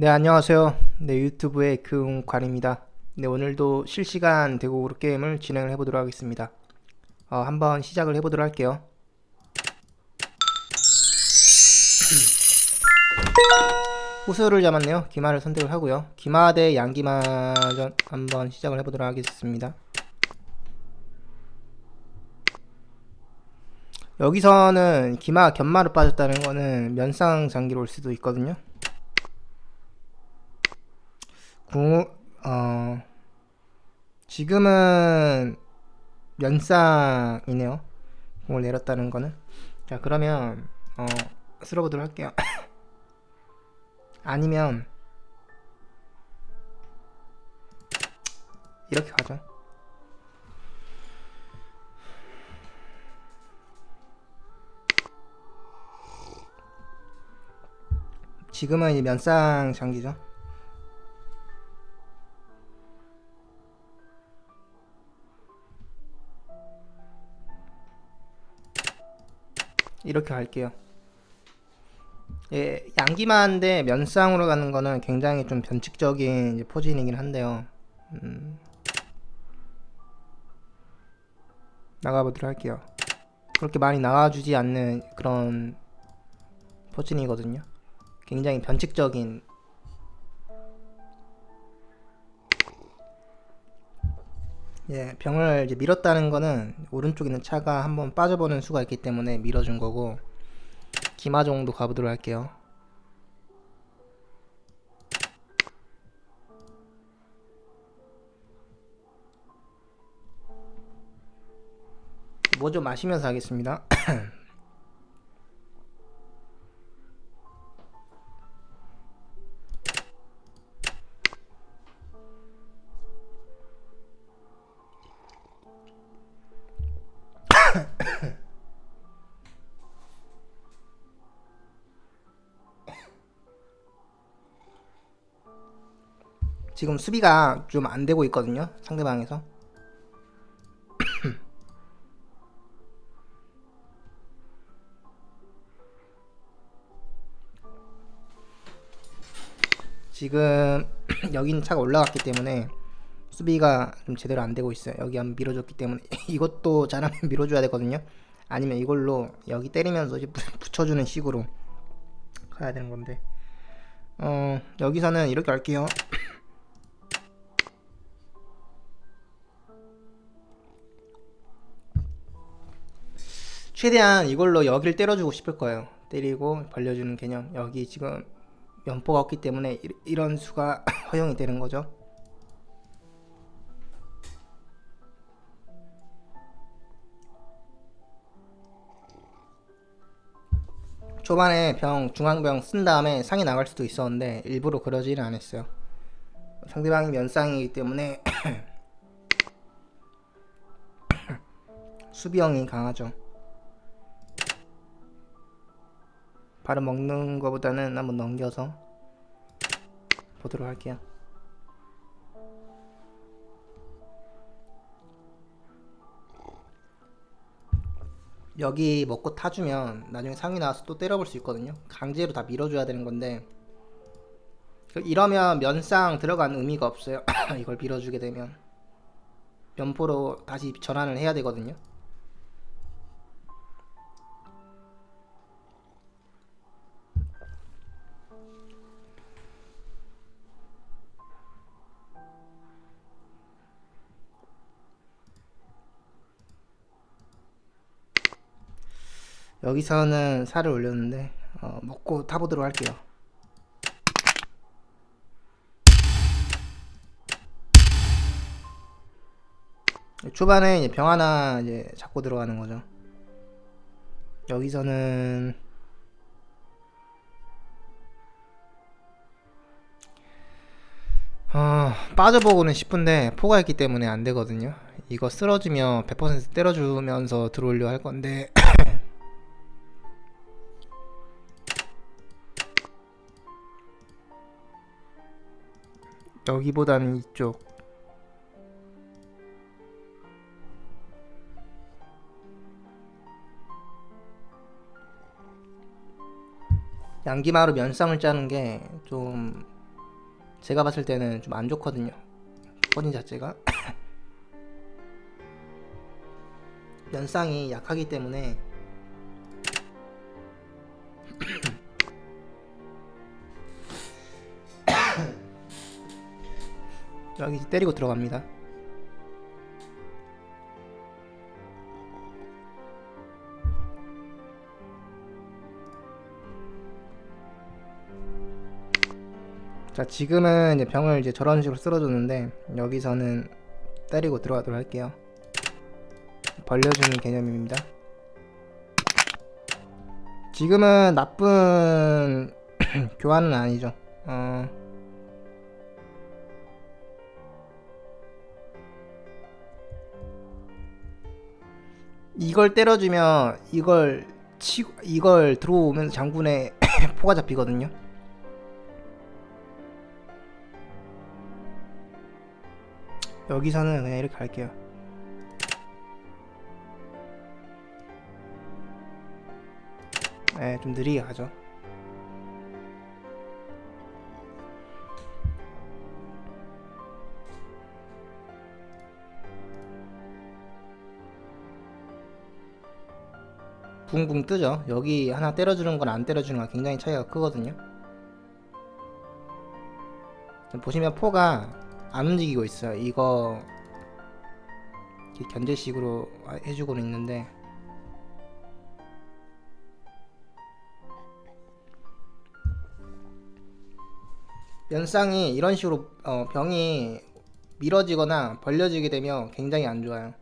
네, 안녕하세요. 네, 유튜브의 그웅관입니다. 네, 오늘도 실시간 대국으로 게임을 진행을 해보도록 하겠습니다. 어, 한번 시작을 해보도록 할게요. 호수를 잡았네요. 기마를 선택을 하고요. 기마 대 양기마전 한번 시작을 해보도록 하겠습니다. 여기서는 기마 견마로 빠졌다는 거는 면상 장기로 올 수도 있거든요. 궁, 어, 지금은 면상이네요. 공을 내렸다는 거는. 자, 그러면, 어, 쓸어보도록 할게요. 아니면, 이렇게 가죠. 지금은 이제 면상 장기죠. 이렇게 할게요. 예, 양기만인데 면상으로 가는 거는 굉장히 좀 변칙적인 포진이긴 한데요. 음, 나가보도록 할게요. 그렇게 많이 나와주지 않는 그런 포진이거든요. 굉장히 변칙적인 예, 병을 이제 밀었다는 거는 오른쪽에 있는 차가 한번 빠져보는 수가 있기 때문에 밀어준 거고 기마 정도 가보도록 할게요. 뭐 좀 마시면서 하겠습니다. 지금 수비가 좀 안 되고 있거든요. 상대방에서. 지금 여기는 차가 올라갔기 때문에 수비가 좀 제대로 안 되고 있어요. 여기 한번 밀어줬기 때문에 이것도 잘하면 밀어줘야 되거든요. 아니면 이걸로 여기 때리면서 붙여주는 식으로 가야 되는 건데 어 여기서는 이렇게 할게요. 최대한 이걸로 여기를 때려주고 싶을 거예요. 때리고 벌려주는 개념. 여기 지금 면포가 없기 때문에 이, 런 수가 허용이 되는 거죠. 초반에 병 중앙병 쓴 다음에 상이 나갈 수도 있었는데 일부러 그러지는 않았어요. 상대방이 면상이기 때문에 수비형이 강하죠. 바로 먹는 것보다는 한번 넘겨서 보도록 할게요. 여기 먹고 타주면 나중에 상위 나와서 또 때려볼 수 있거든요. 강제로 다 밀어줘야 되는 건데 이러면 면상 들어간 의미가 없어요. 이걸 밀어주게 되면 면포로 다시 전환을 해야 되거든요. 여기서는 살을 올렸는데 어, 먹고 타보도록 할게요. 초반에 이제 병 하나 이제 잡고 들어가는 거죠. 여기서는 어, 빠져보고는 싶은데 포가 있기 때문에 안 되거든요. 이거 쓰러지면 100% 때려주면서 들어올려 할 건데 여기보다는 이쪽 양기마로 면상을 짜는 게 좀 제가 봤을 때는 좀 안 좋거든요. 퍼진 자체가 면상이 약하기 때문에 여기 때리고 들어갑니다. 자 지금은 이제 병을 이제 저런 식으로 쓸어줬는데 여기서는 때리고 들어가도록 할게요. 벌려주는 개념입니다. 지금은 나쁜 교환은 아니죠. 어... 이걸 때려주면 이걸 치 이걸 들어오면서 장군의 포가 잡히거든요. 여기서는 그냥 이렇게 갈게요. 네, 좀 느리게 가죠. 붕붕 뜨죠. 여기 하나 때려주는 건 안 때려주는 건 굉장히 차이가 크거든요. 보시면 포가 안 움직이고 있어요. 이거 견제식으로 해주고는 있는데 면상이 이런 식으로 어, 병이 밀어지거나 벌려지게 되면 굉장히 안 좋아요.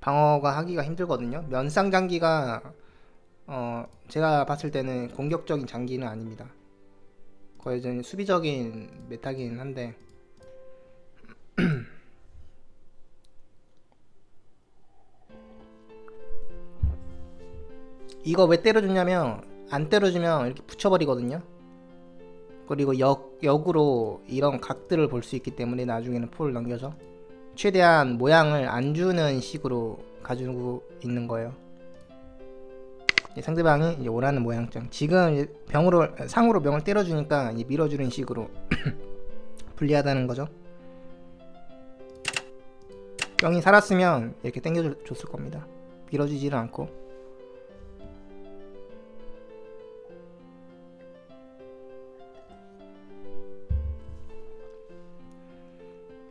방어가 하기가 힘들거든요. 면상 장기가 어, 제가 봤을 때는 공격적인 장기는 아닙니다. 거의 좀 수비적인 메타긴 한데 이거 왜 때려주냐면 안 때려주면 이렇게 붙여버리거든요. 그리고 역, 역으로 이런 각들을 볼 수 있기 때문에 나중에는 포를 넘겨서 최대한 모양을 안 주는 식으로 가지고 있는 거예요. 상대방이 이제 원하는 모양장. 지금 병으로 상으로 병을 때려주니까 밀어주는 식으로 불리하다는 거죠. 병이 살았으면 이렇게 당겨줬을 겁니다. 밀어주지는 않고.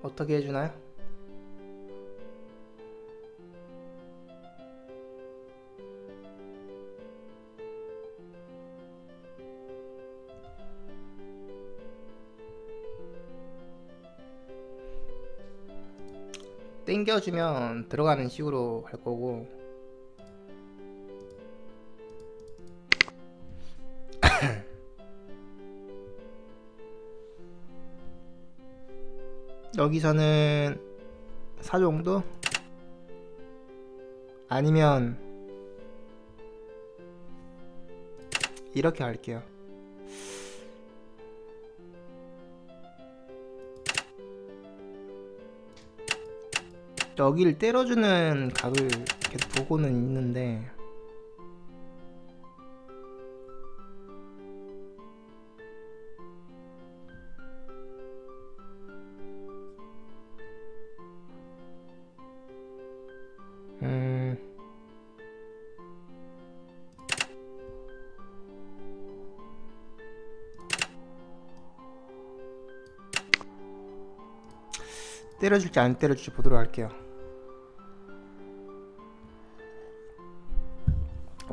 어떻게 해주나요? 땡겨주면 들어가는 식으로 갈 거고 여기서는 4 정도? 아니면 이렇게 할게요 여기를 때려주는 각을 계속 보고는 있는데 음 때려줄지 안 때려줄지 보도록 할게요.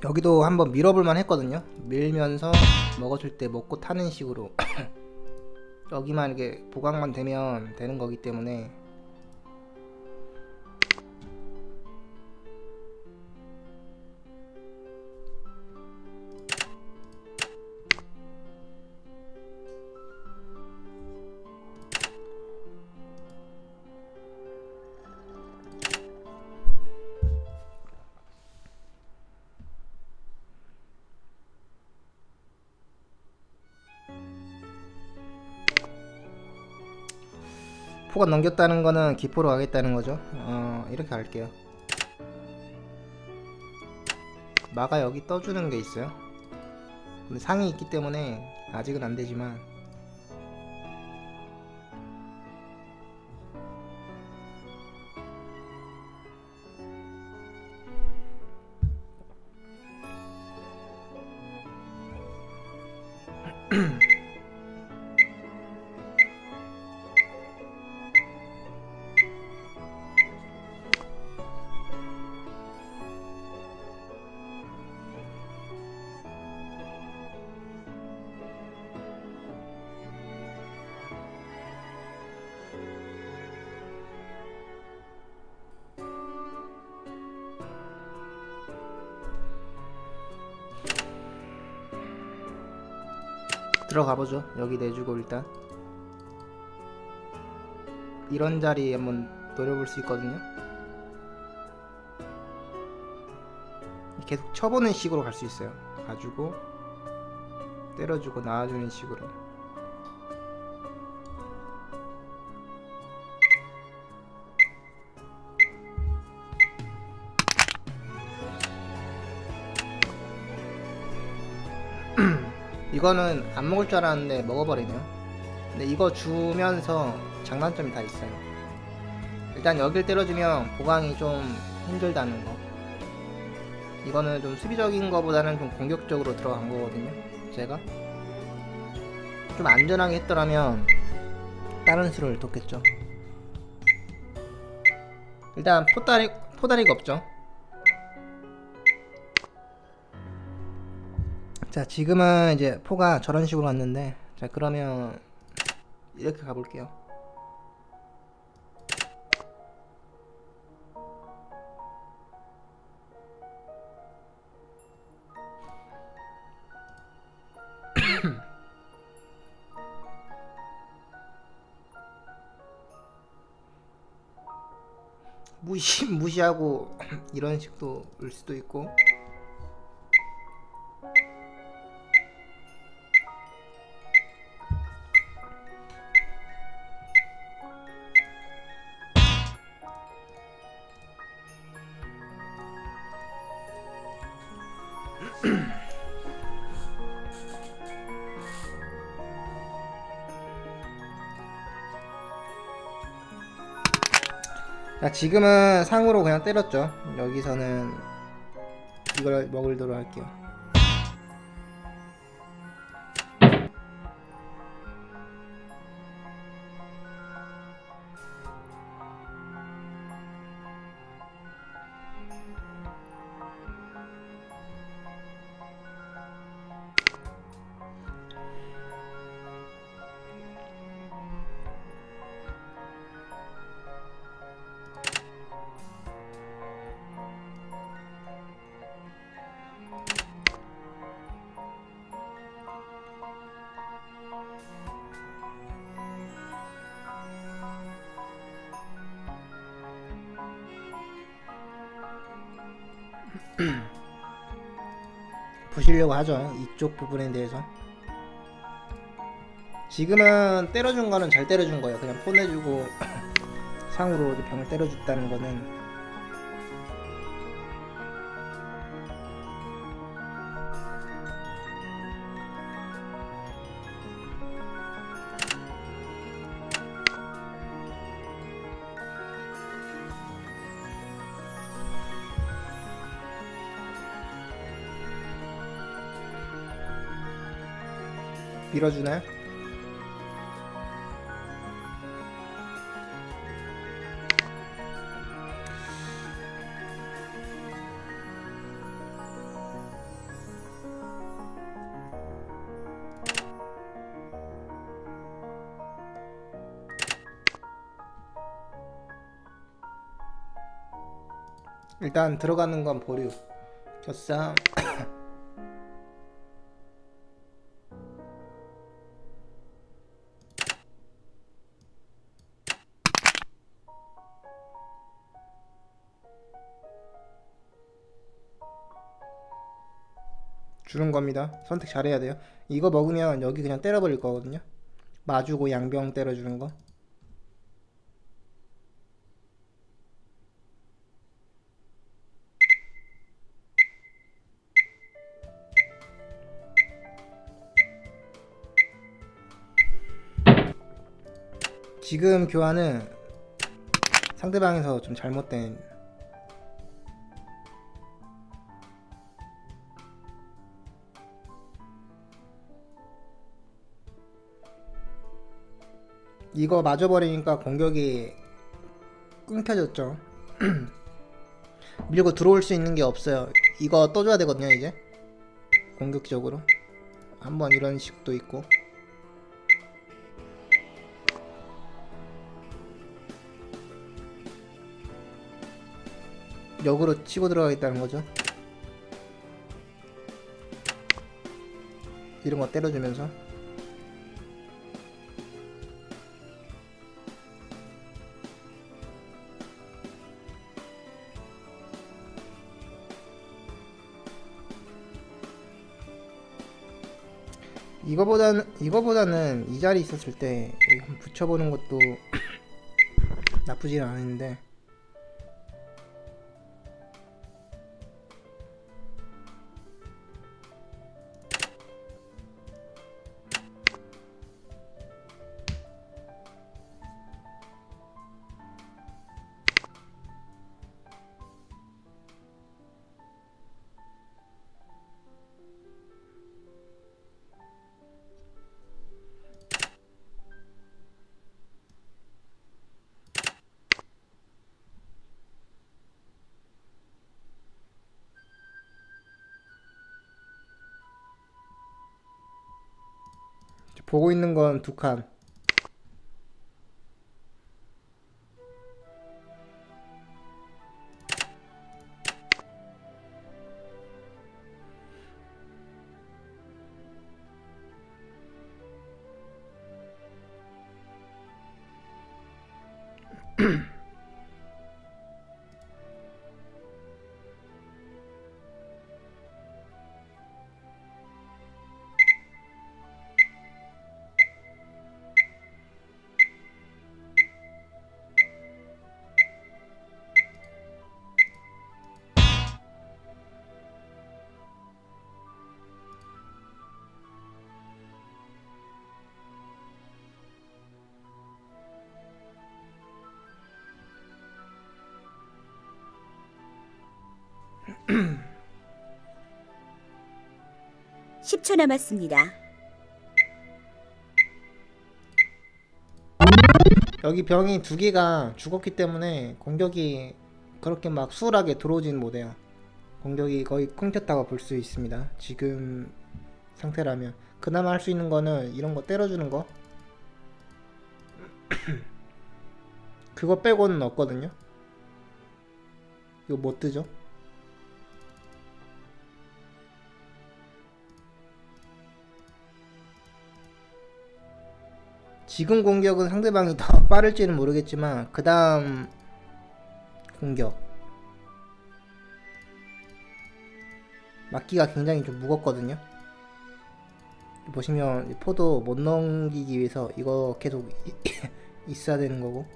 여기도 한번 밀어볼만 했거든요. 밀면서 먹어줄 때 먹고 타는 식으로 여기만 이렇게 보강만 되면 되는 거기 때문에 포가 넘겼다는 거는 기포로 가겠다는 거죠. 어, 이렇게 할게요. 마가 여기 떠주는 게 있어요. 근데 상이 있기 때문에 아직은 안 되지만 들어가 보죠. 여기 내주고 일단 이런 자리 한번 노려볼 수 있거든요. 계속 쳐보는 식으로 갈 수 있어요. 가지고 때려주고 나와주는 식으로. 이거는 안 먹을 줄 알았는데 먹어버리네요. 근데 이거 주면서 장단점이 다 있어요. 일단 여길 때려주면 보강이 좀 힘들다는 거. 이거는 좀 수비적인 거보다는 좀 공격적으로 들어간 거거든요. 제가 좀 안전하게 했더라면 다른 수를 뒀겠죠. 일단 포다리 포다리가 없죠. 자 지금은 이제 포가 저런 식으로 왔는데 자 그러면 이렇게 가볼게요. 무시 무시하고 이런 식도 올 수도 있고 지금은 상으로 그냥 때렸죠. 여기서는 이걸 먹을도록 할게요 부시려고 하죠. 이쪽 부분에 대해서. 지금은 때려준 거는 잘 때려준 거예요. 그냥 포내주고 상으로 병을 때려줬다는 거는 밀어주나요? 일단 들어가는 건 보류 겹상 주는 겁니다. 선택 잘해야 돼요. 이거 먹으면 여기 그냥 때려버릴 거거든요. 마주고 양병 때려주는 거. 지금 교환은 상대방에서 좀 잘못된 이거 맞아버리니까 공격이 끊겨졌죠. 밀고 들어올 수 있는 게 없어요. 이거 떠줘야 되거든요, 이제. 공격적으로. 한번 이런 식도 있고. 역으로 치고 들어가겠다는 거죠. 이런 거 때려주면서. 이거보다는 이거보다는 이 자리 있었을 때 붙여보는 것도 나쁘진 않은데 보고 있는 건 두 칸. 십초 남았습니다. 여기 병이 두 개가 죽었기 때문에 공격이 그렇게 막 수월하게 들어오지는 못해요. 공격이 거의 끊겼다고 볼 수 있습니다. 지금 상태라면 그나마 할 수 있는 거는 이런 거 때려주는 거. 그거 빼고는 없거든요. 이거 못 뜨죠? 지금 공격은 상대방이 더 빠를지는 모르겠지만 그 다음 공격. 막기가 굉장히 좀 무겁거든요. 보시면 이 포도 못 넘기기 위해서 이거 계속 있어야 되는 거고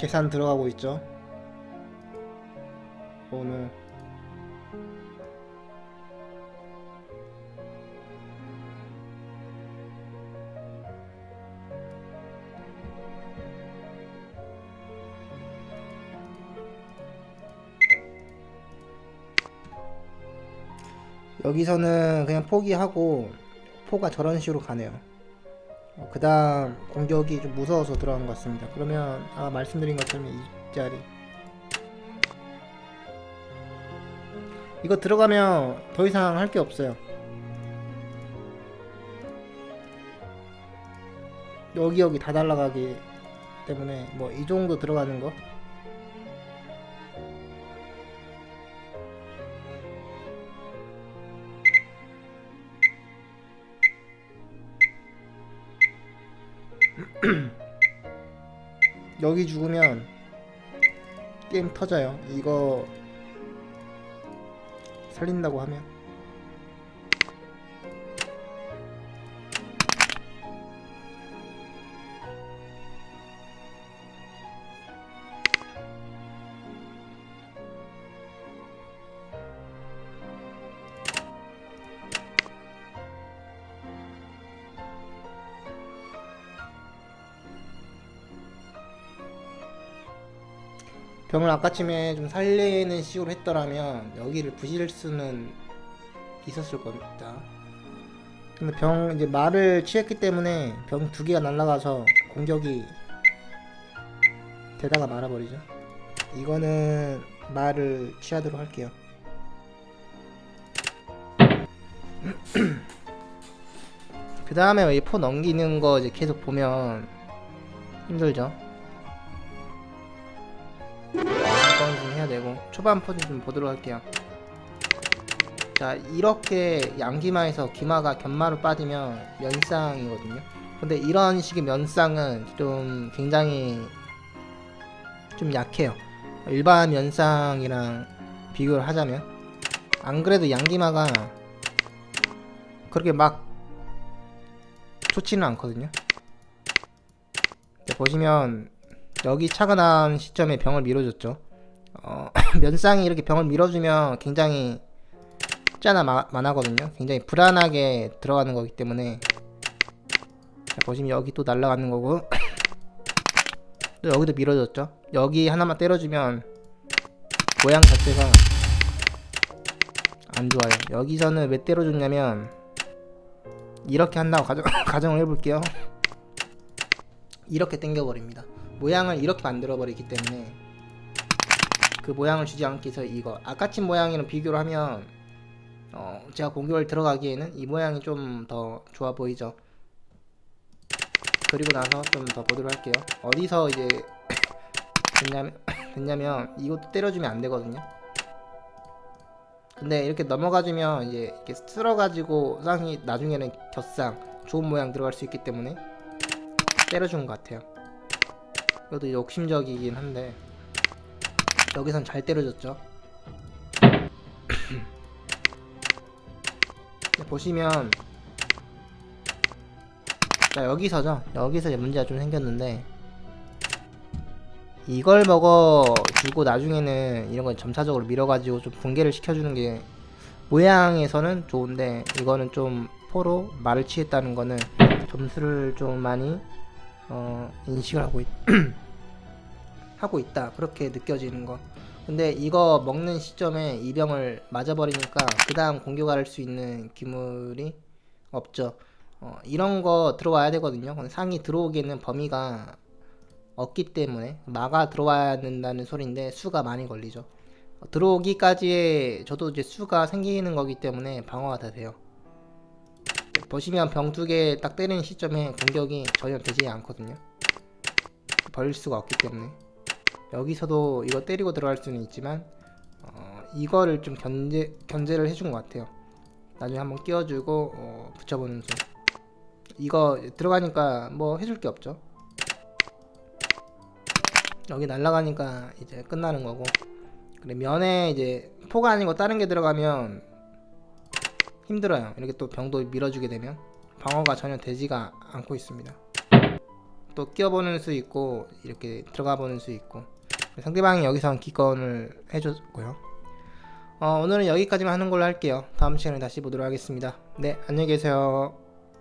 계산 들어가고 있죠. 오늘 여기서는 그냥 포기하고 포가 저런 식으로 가네요. 그 다음 공격이 좀 무서워서 들어간 것 같습니다. 그러면 아까 말씀드린 것처럼 이 자리 이거 들어가면 더 이상 할 게 없어요. 여기 여기 다 날라가기 때문에 뭐 이 정도 들어가는 거 여기 죽으면 게임 터져요. 이거 살린다고 하면 병을 아까쯤에 좀 살리는 식으로 했더라면 여기를 부실 수는 있었을 겁니다. 근데 병 이제 말을 취했기 때문에 병 두 개가 날아가서 공격이 되다가 말아버리죠. 이거는 말을 취하도록 할게요. 그 다음에 이포 넘기는 거 이제 계속 보면 힘들죠. 초반 포즈 좀 보도록 할게요. 자 이렇게 양기마에서 기마가 견마로 빠지면 면상이거든요. 근데 이런 식의 면상은 좀 굉장히 좀 약해요. 일반 면상이랑 비교를 하자면 안 그래도 양기마가 그렇게 막 좋지는 않거든요. 네, 보시면 여기 차가 난 시점에 병을 밀어줬죠. 어, 면상이 이렇게 병을 밀어주면 굉장히 숫자나 마- 많아거든요. 굉장히 불안하게 들어가는 거기 때문에 자, 보시면 여기 또 날아가는 거고 또 여기도 밀어줬죠. 여기 하나만 때려주면 모양 자체가 안 좋아요. 여기서는 왜 때려줬냐면 이렇게 한다고 가정, 가정을 해볼게요. 이렇게 당겨버립니다. 모양을 이렇게 만들어버리기 때문에 그 모양을 주지 않기 위해서 이거 아까친 모양이랑 비교를 하면 어, 제가 공격을 들어가기에는 이 모양이 좀 더 좋아 보이죠. 그리고 나서 좀 더 보도록 할게요. 어디서 이제 됐냐면, 됐냐면 이것도 때려주면 안 되거든요. 근데 이렇게 넘어가주면 이제 이렇게 쓸어가지고 쌍이 나중에는 곁상 좋은 모양 들어갈 수 있기 때문에 때려준 것 같아요. 이것도 욕심적이긴 한데 여기선 잘 때려줬죠. 보시면 자 여기서죠. 여기서 문제가 좀 생겼는데 이걸 먹어주고 나중에는 이런 걸 점차적으로 밀어가지고 좀 붕괴를 시켜주는 게 모양에서는 좋은데 이거는 좀 포로 말을 취했다는 거는 점수를 좀 많이 어, 인식을 하고 있, 하고 있다 그렇게 느껴지는 거. 근데 이거 먹는 시점에 이 병을 맞아버리니까 그 다음 공격할 수 있는 기물이 없죠. 어, 이런 거 들어와야 되거든요. 상이 들어오기에는 범위가 없기 때문에 막아 들어와야 된다는 소리인데 수가 많이 걸리죠. 어, 들어오기까지의 저도 이제 수가 생기는 거기 때문에 방어가 다 돼요. 보시면 병 두 개 딱 때리는 시점에 공격이 전혀 되지 않거든요. 버릴 수가 없기 때문에 여기서도 이거 때리고 들어갈 수는 있지만 어, 이거를 좀 견제 견제를 해준 것 같아요. 나중에 한번 끼워주고 어, 붙여보는 수. 이거 들어가니까 뭐 해줄 게 없죠. 여기 날아가니까 이제 끝나는 거고. 그래 면에 이제 포가 아니고 다른 게 들어가면 힘들어요. 이렇게 또 병도 밀어주게 되면 방어가 전혀 되지가 않고 있습니다. 또 끼워보는 수 있고 이렇게 들어가 보는 수 있고 상대방이 여기서 기권을 해줬고요. 어, 오늘은 여기까지만 하는 걸로 할게요. 다음 시간에 다시 보도록 하겠습니다. 네, 안녕히 계세요.